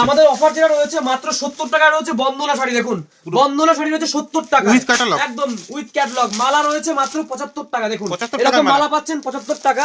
আমাদের অফার যেটা রয়েছে মাত্র সত্তর টাকা রয়েছে বন্দনা শাড়ি দেখুন। বন্দনা শাড়ি রয়েছে সত্তর টাকা? একদম উইথ ক্যাটলগ মালা রয়েছে মাত্র পঁচাত্তর টাকা দেখুন। এরকম মালা। মালা পাচ্ছেন পঁচাত্তর টাকা।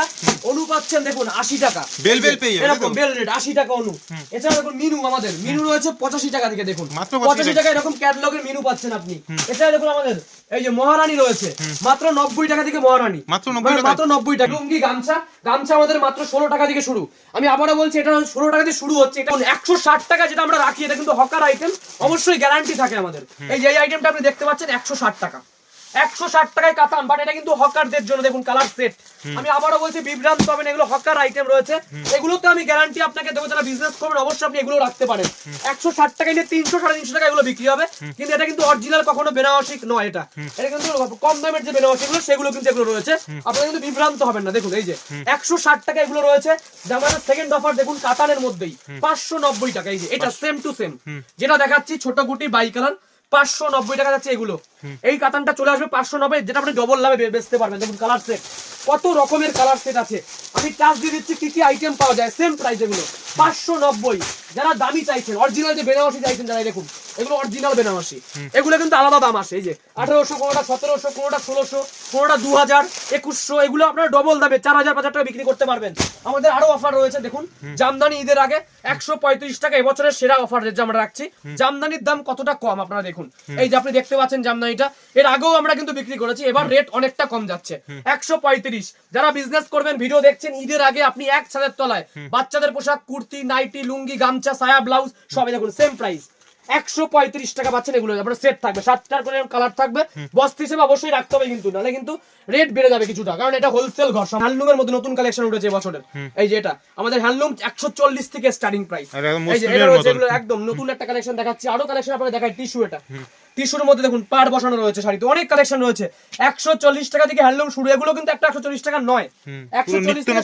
অনু পাচ্ছেন দেখুন আশি টাকা। বেল বেল পেয়ে এরকম বেল রেট আশি টাকা অনু। এছাড়া দেখুন মিনু আমাদের। মিনু রয়েছে পঁচাশি টাকা থেকে দেখুন। পঁচাশি টাকা। এরকম ক্যাটলগের মিনু পাচ্ছেন আপনি। এছাড়া দেখুন আমাদের এই যে মহারানী রয়েছে মাত্র নব্বই টাকা থেকে মহারানী। মাত্র মাত্র নব্বই টাকা। লুঙ্গি গামছা। গামছা আমাদের মাত্র ষোলো টাকা থেকে শুরু। আমি আবারও বলছি এটা ষোলো টাকা থেকে শুরু হচ্ছে। এটা একশো ষাট টাকা যেটা আমরা রাখি এটা কিন্তু হকার আইটেম অবশ্যই গ্যারান্টি থাকে আমাদের। এই যে আইটেমটা আপনি দেখতে পাচ্ছেন একশো ষাট টাকা। একশো ষাট টাকায় কাতান বাট এটা কিন্তু হকারদের জন্য দেখুন কালার সেট আমি আবারও বলছি বিভ্রান্ত হবেন এগুলো হকার আইটেম রয়েছে। এগুলোতে আমি গ্যারান্টি আপনাকে দেবো যারা বিজনেস করবেন অবশ্যই আপনি এগুলো রাখতে পারেন। একশো ষাট টাকায় নিয়ে তিনশো সাড়ে তিনশো টাকা এগুলো বিক্রি হবে। কিন্তু এটা কিন্তু অরিজিনাল কখনো বেনারসি নয় এটা। এটা কিন্তু কম দামের যে বেনারসি গুলো সেগুলো কিন্তু এগুলো রয়েছে। আপনারা কিন্তু বিভ্রান্ত হবেন না দেখুন এই যে একশো ষাট টাকা এগুলো রয়েছে। যেমন সেকেন্ড অফার দেখুন কাতানের মধ্যেই। পাঁচশো নব্বই টাকা এই যে এটা সেম টু সেম যেটা দেখাচ্ছি ছোট গুটি বাই কালার পাঁচশো নব্বই টাকা যাচ্ছে এগুলো। এই কাতানটা চলে আসবে পাঁচশো নব্বই যেটা আপনি ডবল লাভে বেচতে পারবেন। কালার সেট কত রকমের কালার সেট আছে। আমি টাচ দিয়ে দিচ্ছি কি কি আইটেম পাওয়া যায় সেম প্রাইস এগুলো। পাঁচশো নব্বই। যারা দামি চাইছেন অরিজিনাল যে বেনারসি চাইছেন যারা এই দেখুন এগুলো অরিজিনাল বেনারসি। এগুলো কিন্তু আলাদা দাম আসে এই যে আঠারোশো কোনোটা সতেরোশো কোনোটা ষোলোশো কোনোটা দু হাজার একুশশো এগুলো আপনারা ডবল দামে চার হাজার পাঁচ টাকা বিক্রি করতে পারবেন। আমাদের আরও অফার রয়েছে দেখুন জামদানি ঈদের আগে একশো পঁয়ত্রিশ টাকা এবছরের সেরা অফার যে আমরা রাখছি জামদানির দাম কতটা কম আপনারা দেখুন। এই যে আপনি দেখতে পাচ্ছেন জামদানিটা এর আগেও আমরা কিন্তু বিক্রি করেছি এবার রেট অনেকটা কম যাচ্ছে একশো পঁয়ত্রিশ। যারা বিজনেস করবেন ভিডিও দেখছেন ঈদের আগে আপনি এক ছাদের তলায় বাচ্চাদের পোশাক কুর্তি নাইটি লুঙ্গি গামছা সায়া ব্লাউজ সবই দেখুন সেম প্রাইস একশো পঁয়ত্রিশ টাকা পাচ্ছেন এগুলো আপনার সেট থাকবে। সাতটার করে কালার থাকবে। বস্তি হিসেবে অবশ্যই রাখতে হবে কিন্তু নাহলে কিন্তু রেট বেড়ে যাবে কিছুটা। কারণ এটা হোলসেল ঘর হ্যান্ডলুমের মধ্যে নতুন কালেকশন উঠেছে বছরের। এই যে এটা আমাদের হ্যান্ডলুম একশো চল্লিশ থেকে স্টার্টিং প্রাইস এই যে এটা রয়েছে একদম নতুন একটা কালেকশন দেখাচ্ছি। আরও কালেকশন আপনারা দেখাই টিস্যু এটা। টিস্যুর মধ্যে দেখুন পার বসানো রয়েছে শাড়িতে অনেক কালেকশন রয়েছে। একশো চল্লিশ টাকা থেকে হ্যান্ডলুম শুরু এগুলো কিন্তু একটা একশো চল্লিশ টাকা নয়। একশো চল্লিশ থেকে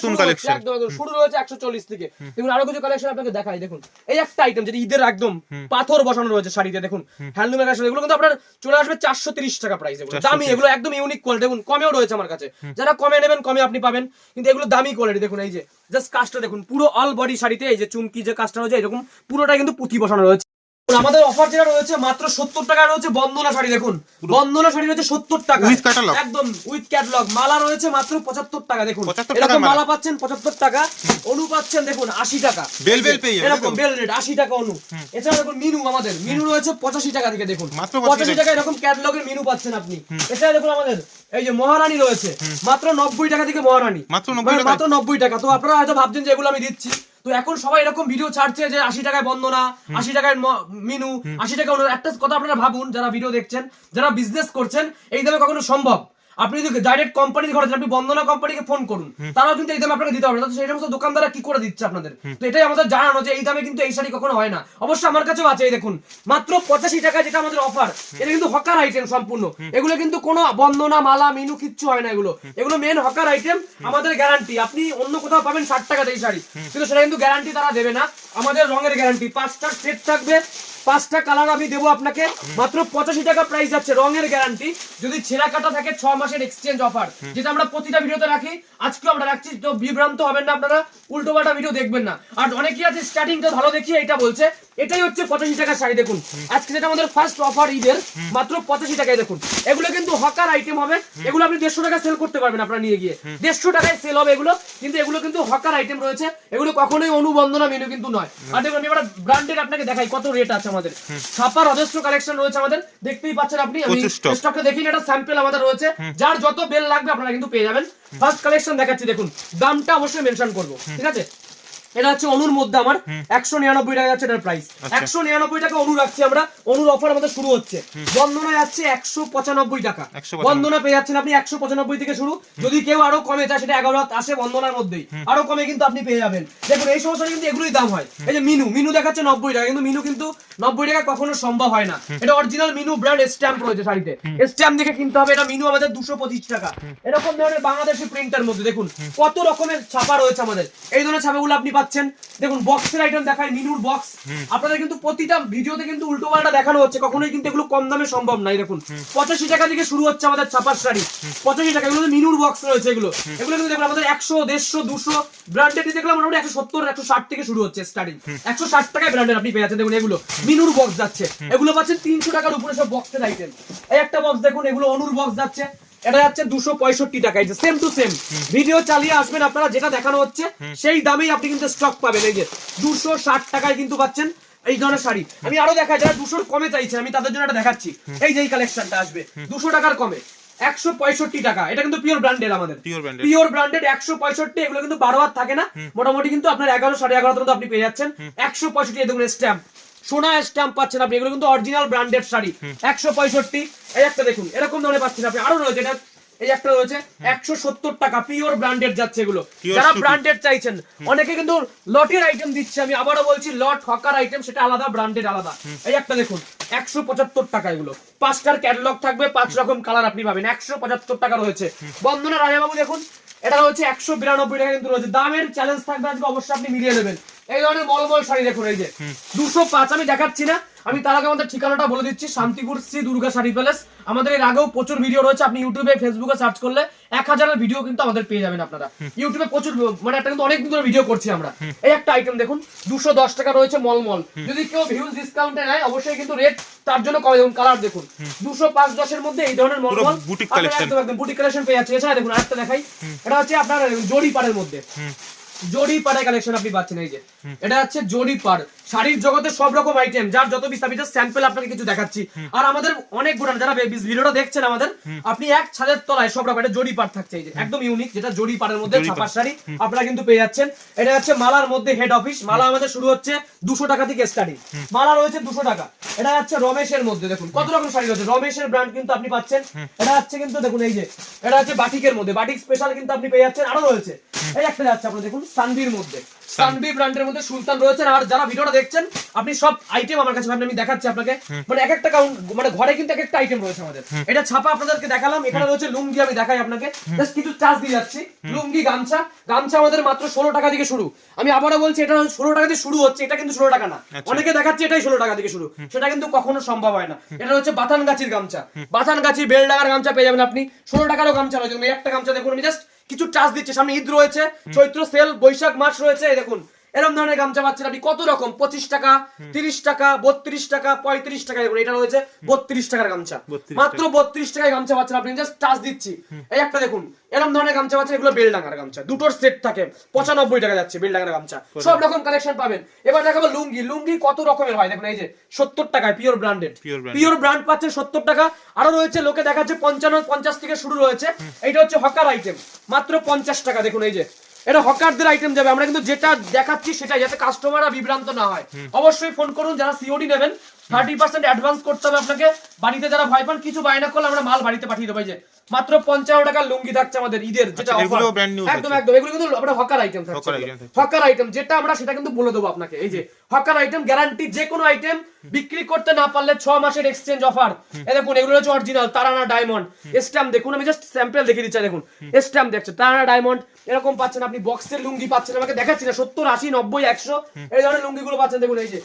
শুরু রয়েছে একশো চল্লিশ থেকে। দেখুন আরও কিছু কালেকশন আপনাকে দেখাই দেখুন। এই একটা আইটেম যেটা ঈদের একদম পাথর বসানো রয়েছে শাড়িতে দেখুন। হ্যান্ডলুমের কালেকশন এগুলো কিন্তু আপনার চলে আসবে চারশো তিরিশ টাকা প্রাইস এগুলো। দামি এগুলো একদম ইউনিক কোয়ালিটি দেখুন কমেও রয়েছে আমার কাছে। যারা কমে নেবেন কমে আপনি পাবেন কিন্তু এগুলো দামি কোয়ালিটি দেখুন এই যে জাস্ট কাজটা দেখুন পুরো অল বডি শাড়িতে এই যে চুমকি যে কাজটা রয়েছে এরকম পুরোটা কিন্তু পুঁথি বসানো রয়েছে। আমাদের অফার যেটা রয়েছে মাত্র সত্তর টাকা রয়েছে বন্দনা শাড়ি দেখুন। বন্দনা শাড়ি রয়েছে সত্তর টাকা। Catalog? একদম উইথ ক্যাটলগ মালা রয়েছে মাত্র পঁচাত্তর টাকা দেখুন। এরকম মালা। পাচ্ছেন পঁচাত্তর টাকা অনু পাচ্ছেন দেখুন আশি টাকা। বেল বেল পেয়ে এরকম বেল রেট আশি টাকা অনু। এছাড়া দেখুন মিনু আমাদের। মিনু রয়েছে পঁচাশি টাকা থেকে দেখুন। পঁচাশি টাকা। এরকম ক্যাটলগের মিনু পাচ্ছেন আপনি। এছাড়া দেখুন আমাদের এই যে মহারানী রয়েছে মাত্র নব্বই টাকা থেকে মহারানী। মাত্র 90 মানে? মাত্র নব্বই টাকা। তো আপনারা হয়তো ভাবছেন যে এগুলো আমি দিচ্ছি। তো এখন সবাই এরকম ভিডিও ছাড়ছে যে আশি টাকায় বন্দনা আশি টাকায় মিনু আশি টাকা একটা কথা আপনারা ভাবুন যারা ভিডিও দেখছেন যারা বিজনেস করছেন এই দামে কখনো সম্ভব? আপনি যদি ডাইরেক্ট কোম্পানির ঘরে আপনি বন্দনা কোম্পানিকে ফোন করুন তারাও কিন্তু এই দামে আপনাকে দিতে পারবে। তো সেই সমস্ত দোকানদাররা কি করে দিচ্ছে আপনাদের? তো এটাই আমাদের জানানো যে এই দামে কিন্তু এই শাড়ি কখনো হয় না। অবশ্য আমার কাছেও আছে এই দেখুন মাত্র পঁচাশি টাকা যেটা আমাদের অফার এটা কিন্তু হকার আইটেম সম্পূর্ণ। এগুলো কিন্তু কোনো বন্দনা মালা মিনু কিচ্ছু হয় না এগুলো। এগুলো মেন হকার আইটেম আমাদের গ্যারান্টি আপনি অন্য কোথাও পাবেন ষাট টাকা এই শাড়ি। কিন্তু সেটা কিন্তু গ্যারান্টি তারা দেবে না। আমাদের রঙের গ্যারান্টি পাঁচটা সেট থাকবে পাঁচটা কালার আমি দেবো আপনাকে। মাত্র পঁচাশি টাকা প্রাইস যাচ্ছে রঙের গ্যারান্টি যদি ছেঁড়া কাটা থাকে ছ মাসের এক্সচেঞ্জ অফার যেটা আমরা প্রতিটা ভিডিওতে রাখি আজকেও আমরা রাখছি তো বিভ্রান্ত হবেন না আপনারা উল্টো পাল্টা ভিডিও দেখবেন না। আর অনেকেই আছে স্টার্টিংটা ভালো দেখি এটা বলছে এটাই হচ্ছে পঁচাশি টাকার শাড়ি দেখুন। আজকে যেটা আমাদের ফার্স্ট অফার ঈদের মাত্র পঁচাশি টাকায় দেখুন। এগুলো কিন্তু হকার আইটেম হবে। এগুলো আপনি দেড়শো টাকা সেল করতে পারবেন আপনারা নিয়ে গিয়ে। দেড়শো টাকায় সেল হবে এগুলো কিন্তু এগুলো কিন্তু হকার আইটেম রয়েছে। এগুলো কখনোই অনুবন্ধনা মেনু কিন্তু নয়। আর দেখুন আমি এবার ব্র্যান্ডেড আপনাকে দেখাই কত রেট আছে আমাদের। ছাপার অজস্র কালেকশন রয়েছে আমাদের। দেখতেই পাচ্ছেন আপনি আমি। স্টকটা দেখিন এটা স্যাম্পল আমাদের রয়েছে। যার যত বেল লাগবে আপনারা কিন্তু পেয়ে যাবেন। ফার্স্ট কালেকশন দেখাচ্ছি দেখুন। দামটা অবশ্যই মেনশন করব ঠিক আছে? এটা হচ্ছে অনুর মধ্যে আমার একশো নিরানব্বই টাকা যাচ্ছে এটার প্রাইস আচ্ছা। একশো নিরানব্বই টাকা অনু রাখছি আমরা। অনুর অফার আমাদের শুরু হচ্ছে। বন্দনা যাচ্ছে একশো পঁচানব্বই টাকা। 195 বন্দনা পেয়ে যাচ্ছেন আপনি একশো পঁচানব্বই থেকে শুরু। যদি কেউ আরও কমে চায় সেটা এগারো আসে বন্দনার মধ্যেই। আরও কমে কিন্তু আপনি পেয়ে যাবেন। দেখুন এই সমস্ত কিন্তু এগুলোই দাম হয়। এই যে মিনু মিনু দেখাচ্ছে নব্বই টাকা কিন্তু মিনু কিন্তু নব্বই টাকা কখনো সম্ভব হয় না। এটা অরিজিনাল মিনু ব্র্যান্ড স্ট্যাম্প রয়েছে শাড়িতে। স্ট্যাম্প দেখে কিনতে হবে এটা মিনু আমাদের দুশো পঁচিশ টাকা। এরকম ধরনের বাংলাদেশি প্রিন্টার মধ্যে দেখুন কত রকমের ছাপা রয়েছে আমাদের। এই ধরনের ছাপাগুলো আপনি পাচ্ছেন। দেখুন বক্সের আইটেম দেখায় মিনুর বক্স আপনাদের কিন্তু প্রতিটা ভিডিওতে কিন্তু উল্টো পাল্টা দেখানো হচ্ছে। কখনোই কিন্তু এগুলো কম দামে সম্ভব নাই দেখুন। পঁচাশি টাকা থেকে শুরু হচ্ছে আমাদের ছাপার শাড়ি। পঁচাশি টাকা এগুলো মিনুর বক্স রয়েছে এগুলো। এগুলো কিন্তু দেখুন আমাদের একশো দেড়শো দুশো ব্র্যান্ডেড দেখলাম মোটামুটি একশো সত্তর একশো ষাট থেকে শুরু হচ্ছে স্টার্টিং একশো ষাট টাকায় ব্র্যান্ডেড আপনি পেয়ে যাচ্ছেন। দেখুন এগুলো মিনুর বক্স যাচ্ছে। এগুলো পাচ্ছেন তিনশো টাকার উপরে সব বক্সের আইটেম এই একটা বক্স দেখুন এগুলো অনুর বক্স যাচ্ছে। এটা যাচ্ছে দুশো পঁয়ষট্টি টাকা এই যে সেম টু সেম ভিডিও চালিয়ে আসবেন আপনারা যেটা দেখানো হচ্ছে সেই দামেই আপনি কিন্তু স্টক পাবেন। এই যে দুশো ষাট টাকায় কিন্তু পাচ্ছেন এই ধরনের শাড়ি। আমি আরও দেখাই যারা দুশোর কমে চাইছেন আমি তাদের জন্য এটা দেখাচ্ছি। এই যে এই কালেকশনটা আসবে দুশো টাকার কমে। একশো পঁয়ষট্টি টাকা এটা কিন্তু পিওর ব্র্যান্ডেড আমাদের। পিওর ব্র্যান্ডেড একশো পঁয়ষট্টি এগুলো কিন্তু বারো হাত থাকে না। মোটামুটি কিন্তু আপনার এগারো সাড়ে এগারো আপনি পেয়ে যাচ্ছেন। একশো পঁয়ষট্টি দেখুন স্ট্যাম্প সোনা স্ট্যাম্প পাচ্ছেন আপনি। এগুলো কিন্তু অরিজিনাল ব্র্যান্ডেড শাড়ি। একশো পঁয়ষট্টি। এই একটা দেখুন এরকম ধরনের পাচ্ছেন আপনি। আরও রয়েছে এটা এই একটা রয়েছে একশো সত্তর টাকা পিওর ব্র্যান্ডেড যাচ্ছে এগুলো। যারা ব্র্যান্ডেড চাইছেন অনেকে কিন্তু লটের আইটেম দিচ্ছে। আমি আবারও বলছি লট হকার আইটেম সেটা আলাদা ব্র্যান্ডেড আলাদা। এই একটা দেখুন একশো পঁচাত্তর টাকা এগুলো। পাঁচটার ক্যাটালগ থাকবে পাঁচ রকম কালার আপনি পাবেন। একশো পঁচাত্তর টাকা রয়েছে। বন্ধনা রাজাবাবু দেখুন এটা হচ্ছে একশো বিরানব্বই টাকা কিন্তু রয়েছে। দামের চ্যালেঞ্জ থাকবে আজকে অবশ্যই আপনি মিলিয়ে নেবেন। এই ধরনের মলমল শাড়ি দেখুন এই যে। দুশো পাঁচ আমি দেখাচ্ছি না। আমি তার আগে আমাদের ঠিকানাটা বলে দিচ্ছি শান্তিপুর শ্রী দুর্গা শাড়ি প্যালেস। আমাদের এর আগেও প্রচুর ভিডিও রয়েছে আপনি ইউটিউবে ফেসবুকে সার্চ করলে এক হাজারের ভিডিও কিন্তু আমাদের পেয়ে যাবেন আপনারা। ইউটিউবে প্রচুর মানে একটা কিন্তু অনেক দিন ধরে ভিডিও করছি আমরা। এই একটা আইটেম দেখুন দুশো দশ টাকা রয়েছে মলমল যদি কেউ ভিউজ ডিসকাউন্টে নেয় অবশ্যই কিন্তু রেট তার জন্য কমে দেখুন কালার দেখুন। দুশো পাঁচ দশের মধ্যে এই ধরনের মলমল আপনারা collection। একদম একদম বুটিক কালেকশন পেয়ে যাচ্ছে এছাড়া দেখুন আরেকটা দেখাই। এটা হচ্ছে আপনার জড়ি পাড়ের মধ্যে। জড়ি পাড়ের কালেকশন আপনি পাচ্ছেন এই যে। এটা হচ্ছে জড়ি পাড়। শাড়ির জগতে সব রকম আইটেম যার যত পিস আমি স্যাম্পল আপনাকে কিছু দেখাচ্ছি। আর আমাদের অনেক গুণান যারা ভিডিওটা দেখছেন আমাদের আপনি এক ছাদের তলায় সব রকম এটা জড়ি পাড় থাকছে এই যে। একদম ইউনিক যেটা জড়ি পাড়ের মধ্যে ছাপার শাড়ি আপনারা কিন্তু পেয়ে যাচ্ছেন। এটা হচ্ছে মালার মধ্যে হেড অফিস মালা আমাদের শুরু হচ্ছে দুশো টাকা থেকে স্টার্টিং মালা রয়েছে দুশো টাকা। এটা হচ্ছে রমেশের মধ্যে দেখুন কত রকম শাড়ি রয়েছে। রমেশের ব্র্যান্ড কিন্তু আপনি পাচ্ছেন। এটা হচ্ছে কিন্তু দেখুন এই যে এটা হচ্ছে বাটিকের মধ্যে। বাটিক স্পেশাল কিন্তু আপনি পেয়ে যাচ্ছেন। আরও রয়েছে। এই একটা যাচ্ছে আপনি দেখুন সানবির মধ্যে। সানবি ব্র্যান্ডের মধ্যে সুলতান রয়েছে আর যারা ভিডিওটা দেখছেন আপনি সব আইটেম আমার কাছে আমি দেখাচ্ছি আপনাকে। মানে এক একটা কাউন্ট মানে ঘরে কিন্তু এক একটা আইটেম রয়েছে আমাদের। এটা ছাপা আপনাদেরকে দেখালাম এখানে রয়েছে লুঙ্গি আমি দেখাই আপনাকে। জাস্ট কিছু চার্জ দিয়ে যাচ্ছি। লুঙ্গি গামছা। গামছা আমাদের মাত্র ষোলো টাকা থেকে শুরু। আমি আবারও বলছি এটা ষোলো টাকা থেকে শুরু হচ্ছে এটা কিন্তু ষোলো টাকা না। আচ্ছা। অনেকে দেখাচ্ছে এটাই ষোলো টাকা থেকে শুরু। সেটা কিন্তু কখনো সম্ভব হয় না। এটা হচ্ছে বাথান গাছির গামছা। বাথান গাছি বেলডাগার গামছা পেয়ে যাবেন আপনি। ষোলো টাকারও গামছা রয়েছে। একটা গামছা দেখুন আমি জাস্ট কিছু চাষ দিচ্ছে। সামনে ঈদ রয়েছে চৈত্র সেল বৈশাখ মাস রয়েছে এই দেখুন। এরকম ধরনের গামছা পাচ্ছেন আপনি কত রকম? পঁচিশ টাকা তিরিশ টাকা বত্রিশ টাকা পঁয়ত্রিশ টাকা দেখুন এটা রয়েছে বত্রিশ টাকার গামছা। মাত্র বত্রিশ টাকায় গামছা পাচ্ছেন আপনি। জাস্ট টাচ দিচ্ছি। এই একটা দেখুন এরকম ধরনের গামছা পাচ্ছেন এগুলো বেলডাঙ্গার গামছা। দুটোর সেট থাকে। পঁচানব্বই টাকা যাচ্ছে বেলডাঙ্গার গামছা। সব রকম কালেকশন পাবেন। এবার দেখাবো লুঙ্গি। লুঙ্গি কত রকমের হয়? দেখুন এই যে সত্তর টাকায় পিওর ব্র্যান্ডেড পিওর ব্র্যান্ড পাচ্ছে সত্তর টাকা। আরও রয়েছে লোকে দেখাচ্ছে পঞ্চান্ন পঞ্চাশ থেকে শুরু রয়েছে। এইটা হচ্ছে হকার আইটেম মাত্র পঞ্চাশ টাকা দেখুন এই যে। এটা হকারদের আইটেম যাবে। আমরা কিন্তু যেটা দেখাচ্ছি সেটাই যাতে কাস্টমাররা বিভ্রান্ত না হয়। অবশ্যই ফোন করুন যারা সিওডি নেবেন থার্টি পার্সেন্ট অ্যাডভান্স করতে হবে আপনাকে। বাড়িতে যারা ভয় পান কিছু বায়না করলে আমরা মাল বাড়িতে পাঠিয়ে দেবো। এই যে মাত্র পঞ্চান্ন টাকার লুঙ্গি থাকছে আমাদের ঈদের যেটা আচ্ছা, একদম একদম এগুলো কিন্তু আমরা হকার আইটেম থাকছে। হকার item থাকছে। হকার আইটেম যেটা আমরা সেটা কিন্তু বলে দেবো আপনাকে। এই যে হকার আইটেম গ্যারান্টি যে কোনো আইটেম বিক্রি করতে না পারলে ছ মাসের এক্সচেঞ্জ অফার এ দেখুন এগুলো হচ্ছে অরিজিনাল তারানা ডায়মন্ড স্ট্যাম্প দেখুন আমি জাস্ট স্যাম্পল দেখিয়ে দিচ্ছি দেখুন। স্ট্যাম্প দেখছে তারানা ডায়মন্ড এরকম পাচ্ছেন আপনি বক্সের লুঙ্গি পাচ্ছেন আমাকে দেখাচ্ছি না সত্তর আশি নব্বই একশো এই ধরনের লুঙ্গিগুলো পাচ্ছেন দেখুন এই যে।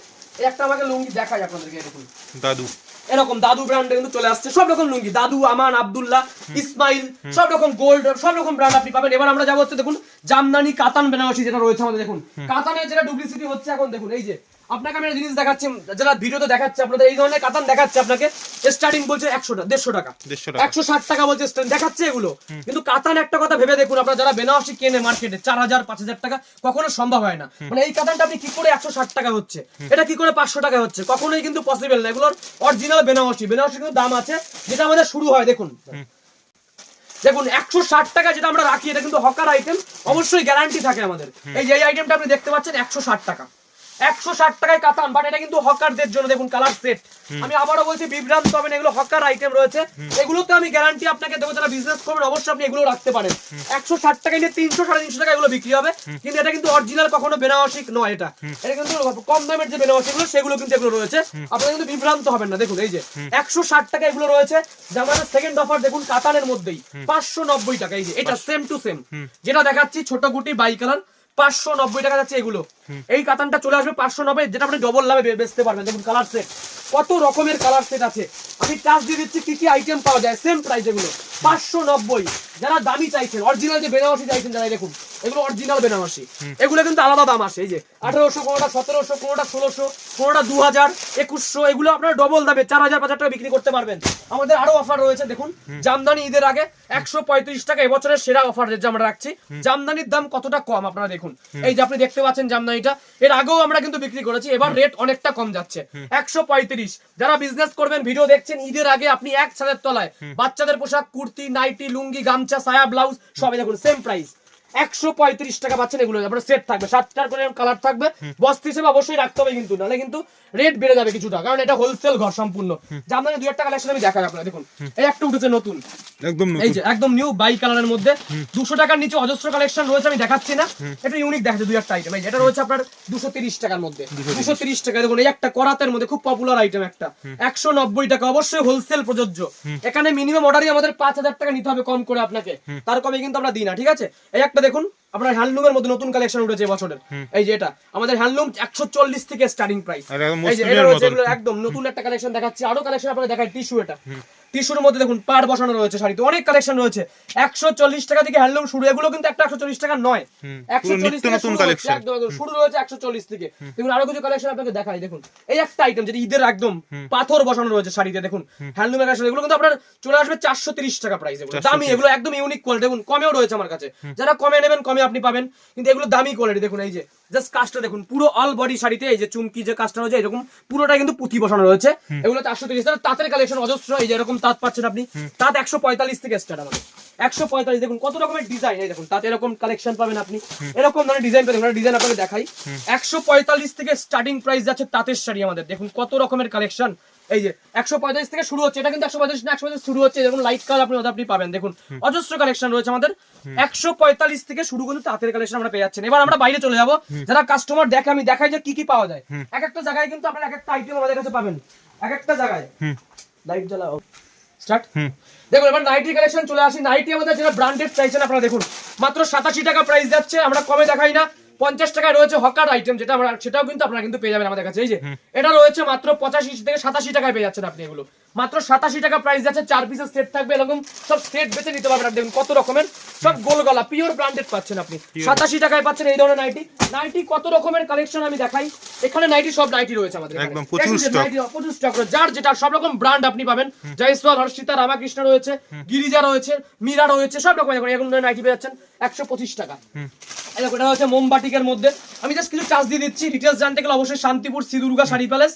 একটা আমাকে লুঙ্গি দেখাই আপনাদেরকে দেখুন। দাদু। এরকম দাদু ব্র্যান্ডে কিন্তু চলে আসছে। সব রকম লুঙ্গি দাদু আমান আব্দুল্লাহ ইসমাইল সব রকম গোল্ড সব রকম ব্র্যান্ড আপনি পাবেন। এবার আমরা যাব হচ্ছে দেখুন জামদানি কাতান বেনারসি যেটা রয়েছে আমাদের দেখুন। কাতানের যেটা ডুপ্লিসিটি হচ্ছে এখন দেখুন এই যে আপনাকে আমি একটা জিনিস দেখাচ্ছি যারা ভিডিওতে দেখাচ্ছে আপনাদের এই ধরনের কাতান দেখাচ্ছে আপনাকে স্টার্টিং বলছে একশো টাকা। দেড়শো টাকা। একশো ষাট টাকা বলছে দেখাচ্ছে এগুলো। কিন্তু কাতান একটা কথা ভেবে দেখুন আপনারা যারা বেনারসি কেনে মার্কেটে চার হাজার পাঁচ হাজার টাকা কখনো সম্ভব হয় না। মানে এই কাতানটা আপনি কি করে একশো ষাট টাকা হচ্ছে? এটা কি করে পাঁচশো টাকা হচ্ছে? কখনোই কিন্তু পসিবল না। এগুলোর অরিজিনাল বেনারসি। বেনারসি কিন্তু দাম আছে যেটা আমাদের শুরু হয় দেখুন। দেখুন একশো ষাট টাকা যেটা আমরা রাখি এটা কিন্তু হকার আইটেম অবশ্যই গ্যারান্টি থাকে আমাদের। এই যে আইটেমটা আপনি দেখতে পাচ্ছেন একশো ষাট টাকা। একশো ষাট টাকায় কাতান বাট এটা কিন্তু হকারদের জন্য দেখুন কালার সেট আমি আবারও বলছি বিভ্রান্ত হবেন এগুলো হকার আইটেম রয়েছে। এগুলোতে আমি গ্যারান্টি আপনাকে দেবো যারা বিজনেস করবেন অবশ্যই আপনি এগুলো রাখতে পারেন। একশো ষাট টাকায় নিয়ে তিনশো সাড়ে তিনশো টাকা এগুলো বিক্রি হবে। কিন্তু এটা কিন্তু অরিজিনাল কখনো বেনারসিক নয় এটা। এটা কিন্তু কম দামের যে বেনারসি সেগুলো কিন্তু এগুলো রয়েছে। আপনারা কিন্তু বিভ্রান্ত হবেন না দেখুন এই যে একশো ষাট টাকা এগুলো রয়েছে। জামানের সেকেন্ড অফার দেখুন কাতানের মধ্যেই। পাঁচশো নব্বই টাকা এই যে এটা সেম টু সেম যেটা দেখাচ্ছি ছোট গুটি বাই কালার পাঁচশো নব্বই টাকা যাচ্ছে এগুলো। এই কাতানটা চলে আসবে পাঁচশো নব্বই যেটা আপনি ডবল লাভে বেচতে পারবেন। দেখুন কালার সেট কত রকমের কালার সেট আছে। আমি টাচ দিয়ে দিচ্ছি কি কি আইটেম পাওয়া যায়? সেম প্রাইস এগুলো। পাঁচশো নব্বই যারা দামি চাইছেন অরিজিনাল যে বেনারসি চাইছেন যারা দেখুন এগুলো অরিজিনাল বেনারসি। এগুলো কিন্তু আলাদা দাম আসে এই যে আঠারোশো কোনোটা সতেরোশো কোনোটা ষোলোশো কোনোটা দু হাজার একুশশো এগুলো আপনারা ডবল দামে চার হাজার পাঁচ টাকা বিক্রি করতে পারবেন। আমাদের আরও অফার রয়েছে দেখুন জামদানি ঈদের আগে একশো পঁয়ত্রিশ টাকা এবছরের সেরা অফার রেট আমরা রাখছি জামদানির দাম কতটা কম আপনারা দেখুন। এই যে আপনি দেখতে পাচ্ছেন জামদানিটা এর আগেও আমরা কিন্তু বিক্রি করেছি এবার রেট অনেকটা কম যাচ্ছে। একশো পঁয়ত্রিশ। যারা বিজনেস করবেন ভিডিও দেখছেন ঈদের আগে আপনি এক ছাদের তলায় বাচ্চাদের পোশাক কুর্তি নাইটি লুঙ্গি গামছা সায়া ব্লাউজ সবই দেখুন সেম প্রাইস একশো পঁয়ত্রিশ টাকা পাচ্ছেন এগুলো আপনার সেট থাকবে সাতটার করে কালার থাকবে। বস্তি হিসেবে অবশ্যই রাখতে হবে কিন্তু নাহলে কিন্তু রেট বেড়ে যাবে কিছুটা কারণ এটা হোলসেল ঘর সম্পূর্ণ। দুই একটা কালেকশন আমি দেখাই আপনারা দেখুন। এই একটা উঠেছে নতুন। একদম এই যে একদম নিউ বাই কালারের মধ্যে দুশো টাকার নিচে অজস্র কালেকশন রয়েছে আমি দেখাচ্ছি না। এটা ইউনিক দেখাচ্ছে দুই একটা আইটেম এটা রয়েছে আপনার দুশো তিরিশ টাকার মধ্যে। দুশো তিরিশ। টাকা দেখুন এই একটা করাতের মধ্যে খুব পপুলার আইটেম একটা। একশো নব্বই টাকা অবশ্যই হোলসেল প্রযোজ্য। এখানে মিনিমাম অর্ডারই আমাদের পাঁচ হাজার টাকা নিতে হবে কম করে আপনাকে। তার কমে কিন্তু আমরা দিই না ঠিক আছে? এই একটা দেখুন আপনার হ্যান্ডলুমের মধ্যে নতুন কালেকশন উঠেছে এবছরের এই যে এটা আমাদের হ্যান্ডলুম একশো চল্লিশ থেকে স্টার্টিং প্রাইস একদম এই যে এটা রয়েছে একদম নতুন একটা কালেকশন দেখাচ্ছি। আরও কালেকশন আপনাদের দেখাই টিস্যু এটা। টিস্যুর মধ্যে দেখুন পাড় বসানো রয়েছে শাড়িতে অনেক কালেকশন রয়েছে। একশো চল্লিশ টাকা থেকে হ্যান্ডলুম শুরু এগুলো কিন্তু একটা একশো চল্লিশ টাকা নয়। একশো চল্লিশ থেকে শুরু রয়েছে একশো চল্লিশ থেকে। দেখুন আরও কিছু কালেকশন আপনাকে দেখাই দেখুন। এই একটা আইটেম যেটা ঈদের একদম পাথর বসানো রয়েছে শাড়িতে দেখুন। হ্যান্ডলুমের কালেকশন এগুলো কিন্তু আপনার চলে আসবে চারশো তিরিশ টাকা প্রাইস এগুলো। দামি এগুলো একদম ইউনিক কোয়ালিটি দেখুন কমেও রয়েছে আমার কাছে। যারা কমে নেবেন কমে আপনি পাবেন কিন্তু এগুলো দামি কোয়ালিটি দেখুন এই যে। জাস্ট কাজটা দেখুন পুরো অল বডি শাড়িতে এই যে চুমকি যে কাজটা রয়েছে এরকম পুরোটা কিন্তু পুঁথি বসানো রয়েছে। এগুলো চারশো তিরিশ তাঁতের কালেকশন অজস্র এই যে এরকম তাঁত পাচ্ছেন আপনি তাঁত একশো পঁয়তাল্লিশ থেকে স্টার্ট আমাদের। একশো পঁয়তাল্লিশ দেখুন কত রকমের ডিজাইন এই দেখুন তাতে এরকম কালেকশন পাবেন আপনি। এরকম ধরনের ডিজাইন পাবেন ডিজাইন আপনাকে দেখাই। একশো পঁয়তাল্লিশ থেকে স্টার্টিং প্রাইস যাচ্ছে তাঁতের শাড়ি আমাদের দেখুন কত রকমের কালেকশন এই যে একশো পঁয়তাল্লিশ থেকে শুরু হচ্ছে এটা কিন্তু একশো পঁয়তাল্লিশ না একশো পঁয়তাল্লিশ শুরু হচ্ছে এরকম লাইট কালার আপনি আপনি পাবেন দেখুন অজস্র কালেকশন রয়েছে আমাদের। একশো পঁয়তাল্লিশ থেকে শুরু কিন্তু তাঁতের কালেকশন আমরা পেয়ে যাচ্ছেন। এবার আমরা বাইরে চলে যাব যারা কাস্টমার দেখে আমি দেখাই যে কি কি পাওয়া যায়। এক একটা জায়গায় কিন্তু আপনারা এক একটা আইটেম আমাদের কাছে পাবেন। এক একটা জায়গায়। লাইট জ্বালাও। স্টার্ট দেখুন এবার নাইটি কালেকশন চলে আসি। নাইটি আমাদের যেটা ব্র্যান্ডেড চাইছেন আপনারা দেখুন। মাত্র সাতাশি টাকা প্রাইস যাচ্ছে আমরা কমে দেখাই না। পঞ্চাশ টাকায় রয়েছে হকার আইটেম যেটা আমরা সেটাও কিন্তু আপনারা কিন্তু পেয়ে যাবেন আমাদের কাছে। এই যে এটা রয়েছে মাত্র পঁচাশি থেকে সাতাশি টাকায় পেয়ে যাচ্ছেন আপনি এগুলো। মাত্র সাতাশি টাকা প্রাইস আছে চার পিসের সেট থাকবে এরকম সব সেট বেছে নিতে পারবেন। দেখুন কত রকমের সব গোল গলা পিওর ব্র্যান্ডেড পাচ্ছেন আপনি। সাতাশি টাকায় পাচ্ছেন এই ধরনের নাইটি নাইটি কত রকমের কালেকশন আমি দেখাই। এখানে নাইটি সব নাইটি রয়েছে আমাদের একদম, প্রচুর স্টক যার যেটা সব রকম ব্র্যান্ড আপনি পাবেন। জয়সওয়াল হর্ষিতা রামাকৃষ্ণ রয়েছে গিরিজা রয়েছে মীরা রয়েছে সব রকম এখন নাইটি পেয়ে যাচ্ছেন একশো পঁচিশ টাকা। হচ্ছে মোমবাটিকের মধ্যে। আমি জাস্ট কিছু চার্জ দিয়ে দিচ্ছি। ডিটেলস জানতে গেলে অবশ্যই শান্তিপুর শ্রীদুর্গা শাড়ি প্যালেস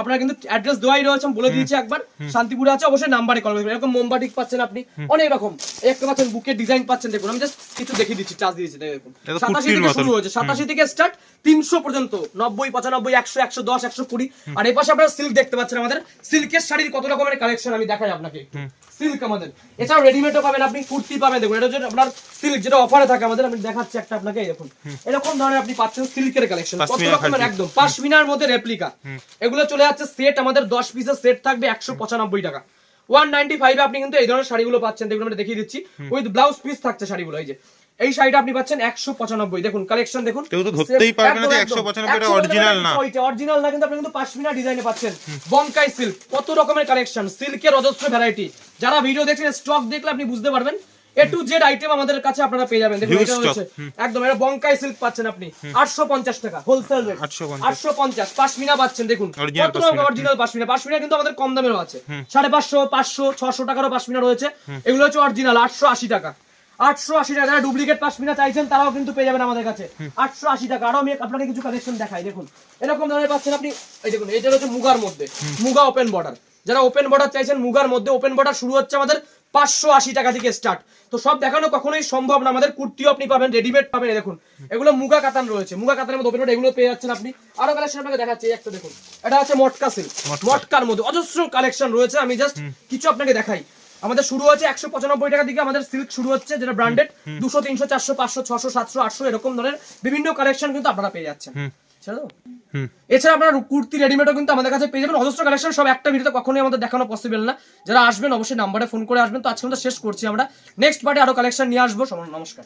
আপনারা কিন্তু অ্যাড্রেস দেওয়াই রয়েছে বলে দিয়েছি একবার। শান্তিপুরে আছে অবশ্যই নাম্বারে কল করবেন। এরকম মোমবাটিক পাচ্ছেন আপনি অনেক রকম। একটা পাচ্ছেন বুকের ডিজাইন পাচ্ছেন দেখুন আমি জাস্ট কিছু দেখিয়ে দিচ্ছি চার্জ দিয়েছি দেখুন সাতাশি থেকে শুরু হয়েছে সাতাশি থেকে স্টার্ট তিনশো পর্যন্ত নব্বই পঁচানব্বই একশো একশো দশ একশো কুড়ি। আর এই পাশে আপনারা সিল্ক দেখতে পাচ্ছেন আমাদের। সিল্কের শাড়ির কত রকমের কালেকশন আমি দেখাই আপনাকে। সিল্ক আমাদের। এছাড়াও রেডিমেডও পাবেন আপনি কুর্তি পাবেন। দেখুন এটা হচ্ছে আপনার সিল্ক যেটা অফারে থাকে আমাদের আমি দেখাচ্ছি একটা আপনাকে এই দেখুন। এরকম ধরনের আপনি পাচ্ছেন সিল্কের কালেকশন কত রকমের। একদম। পাশমিনার মধ্যে রেপ্লিকা এগুলো চলে যাচ্ছে সেট আমাদের দশ পিসের সেট থাকবে একশো পঁচানব্বই টাকা। ওয়ান নাইনটি ফাইভে আপনি কিন্তু এই ধরনের শাড়িগুলো পাচ্ছেন। দেখুন আমরা দেখিয়ে দিচ্ছি। উইথ ব্লাউজ পিস থাকছে শাড়িগুলো এই যে। এই শাড়িটা আপনি পাচ্ছেন একশো পঁচানব্বই। দেখুন কালেকশন দেখুন। কেউ তো ধরতেই পারবে না যে একদম, 195 টা না। ওইটা অরিজিনাল না কিন্তু আপনি কিন্তু পাশমিনা ডিজাইনে পাচ্ছেন। বঙ্কাই সিল্ক কত রকমের কালেকশন সিল্কের অজস্র ভ্যারাইটি যারা ভিডিও দেখছেন স্টক দেখলে আপনি বুঝতে পারবেন। এ টু জেড আইটেম আমাদের কাছে আপনারা পেয়ে যাবেন। দেখুন এটা হচ্ছে একদম এটা সিল্ক পাচ্ছেন আপনি। 850 টাকা হোলসেল রেট 850 850 পাশমিনা পাচ্ছেন দেখুন। কত অরিজিনাল পাশমিনা। পাশমিনা? কিন্তু আমাদের কম দামেরও আছে। 550 500 600 টাকারও পাশমিনা রয়েছে। এগুলো হচ্ছে অরিজিনাল 880 টাকা। আটশো আশি টাকা যারা ডুপ্লিকেট পাশমিনা চাইছেন তারাও কিন্তু পেয়ে যাবেন আমাদের কাছে। আটশো আশি টাকা। আরও আমি আপনাকে কিছু কালেকশন দেখাই দেখুন। এরকম ধরনের পাচ্ছেন আপনি এই দেখুন এটা হচ্ছে মুগার মধ্যে। মুগা ওপেন বর্ডার যারা ওপেন বর্ডার চাইছেন মুগার মধ্যে ওপেন বর্ডার শুরু হচ্ছে আমাদের পাঁচশো আশি টাকা থেকে স্টার্ট তো সব দেখানো কখনোই সম্ভব না। আমাদের কুর্তিও আপনি পাবেন রেডিমেড পাবেন দেখুন। এগুলো মুগা কাতান রয়েছে। মুগা কাতানের মধ্যে ওপেন এগুলো পেয়ে যাচ্ছেন আপনি। আরও কালেকশন আপনাকে দেখাচ্ছি একটা দেখুন। এটা হচ্ছে মটকা সিল্ক মটকার মধ্যে অজস্র কালেকশন রয়েছে। আমি জাস্ট কিছু আপনাকে দেখাই। আমাদের শুরু হচ্ছে একশো পঁচানব্বই টাকা থেকে আমাদের সিল্ক শুরু হচ্ছে যেটা ব্র্যান্ডেড দুশো তিনশো চারশো পাঁচশো ছশো সাতশো আটশো এরকম ধরনের বিভিন্ন কালেকশন কিন্তু আপনারা পেয়ে যাচ্ছেন। ছেড়ে এছাড়া আপনারা কুর্তি রেডিমেডও কিন্তু আমাদের কাছে পেয়ে যাবেন। অজস্র কালেকশন সব একটা ভিডিওতে কখনোই আমাদের দেখানো পসিবল না। যারা আসবেন অবশ্যই নাম্বারে ফোন করে আসবেন। তো আজকে আমরা শেষ করছি আমরা। নেক্সট পার্টে আরও কালেকশন নিয়ে আসব। নমস্কার।